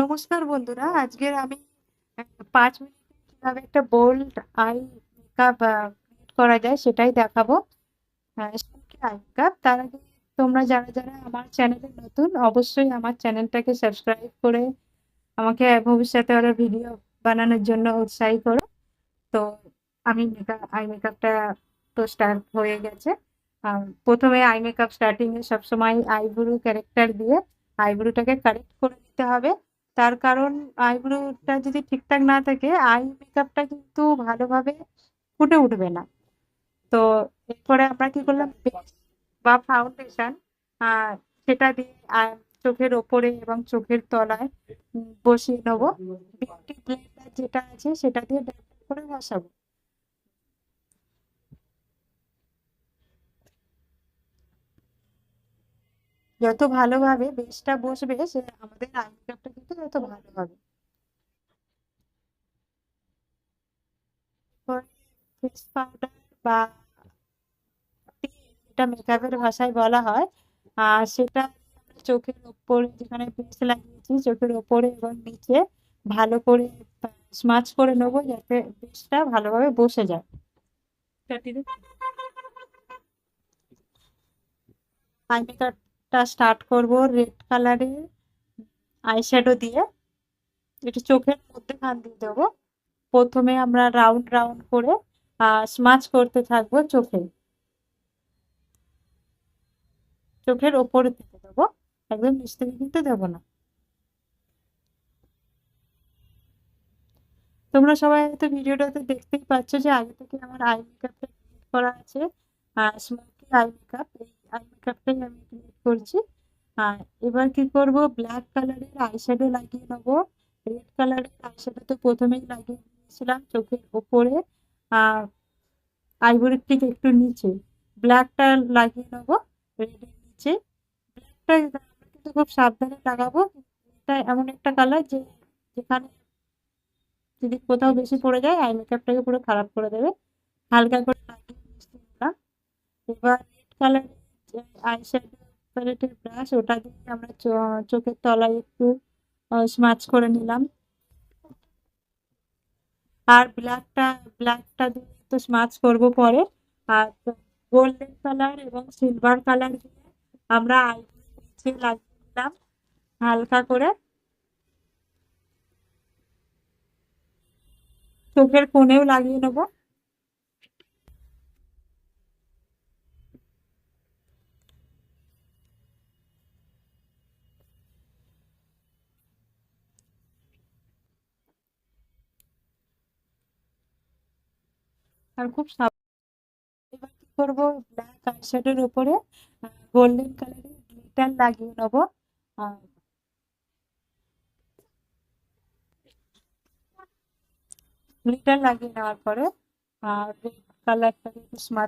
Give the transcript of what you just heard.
নমস্কার বন্ধুরা, আজকের আমি পাঁচ মিনিটে কীভাবে একটা বোল্ড আই মেকআপ করা যায় সেটাই দেখাবো। আই মেকআপ তার আগে তোমরা যারা যারা আমার চ্যানেলে নতুন, অবশ্যই আমার চ্যানেলটাকে সাবস্ক্রাইব করে আমাকে ভবিষ্যতে আরও ভিডিও বানানোর জন্য উৎসাহী করো। তো আমি মেকআপ আই মেকআপটা তো স্টার্ট হয়ে গেছে। প্রথমে আই মেকআপ স্টার্টিংয়ে সবসময় আইব্রু ক্যারেক্টার দিয়ে আইব্রুটাকে কারেক্ট করে নিতে হবে। তার কারণ আইব্রোটা যদি ঠিকঠাক না থাকে, আই মেকআপটা কিন্তু ভালোভাবে ফুটে উঠবে না। তো এরপরে আমরা কি করলাম? বা ফাউন্ডেশন সেটা দিয়ে চোখের ওপরে এবং চোখের তলায় বসিয়ে নেব। যেটা আছে, সেটা দিয়ে করে বসাবো। যত ভালোভাবে বেসটা বসবে সে আমাদের আই কিন্তু তত ভালো হবে। ফেস পাউডার বা যেটা মেকআপের ভাষায় বলা হয় আর সেটা চোখের ওপরে যেখানে বেস লাগিয়েছি চোখের ওপরে এবং নিচে ভালো করে স্মাচ করে নেব যাতে বেসটা ভালোভাবে বসে যায়। আই মেকআপটা স্টার্ট করব রেড কালারের আইশ্যাডো দিয়ে। এটা চোখের মধ্যেখান দিয়ে দেবো। প্রথমে আমরা রাউন্ড রাউন্ড করে স্মাচ করতে থাকব চোখে। চোখের ওপরে থেকে দেবো। একদম নিচ থেকে কিন্তু দেবো না। তোমরা সবাই হয়তো ভিডিওটাতে দেখতেই পাচ্ছ যে আগে থেকে আমার আই মেকআপটা করা আছে। স্মোকি আই মেকআপ এই আই আমি ক্রিয়েট করছি। আর এবার কি করব? ব্ল্যাক কালারের আইশ্যাডো লাগিয়ে নেব। রেড কালারের আইশ্যাডো তো প্রথমেই লাগিয়ে দিয়েছিলাম চোখের ওপরে। আর আইভরির ঠিক একটু নিচে। ব্ল্যাকটা লাগিয়ে নেব রেডের নিচে। ব্ল্যাকটা কিন্তু খুব সাবধানে লাগাবো। এটা এমন একটা কালার যে যেখানে যদি কোথাও বেশি পড়ে যায় আই পুরো খারাপ করে দেবে। হালকা করে লাগিয়ে মিশিয়ে এবার রেড কালারের আইশ্যাডো ব্রাশ, ওটা দিয়ে আমরা চোখের তলায় একটু স্মাচ করে নিলাম। আর ব্ল্যাকটা ব্ল্যাকটা দিয়ে তো স্মাচ করব পরে। আর গোল্ডেন কালার এবং সিলভার কালার দিয়ে আমরা আইব্রো লাগিয়ে নিলাম, হালকা করে। চোখের কোণেও লাগিয়ে নেব। আর খুব এবার কি করব? ব্ল্যাক আইশ্যাডোর উপরে গোল্ডেন কালারের গ্লিটার লাগিয়ে নেব। গ্লিটার লাগিয়ে নেওয়ার পরে, আর রেড কালারটা একটু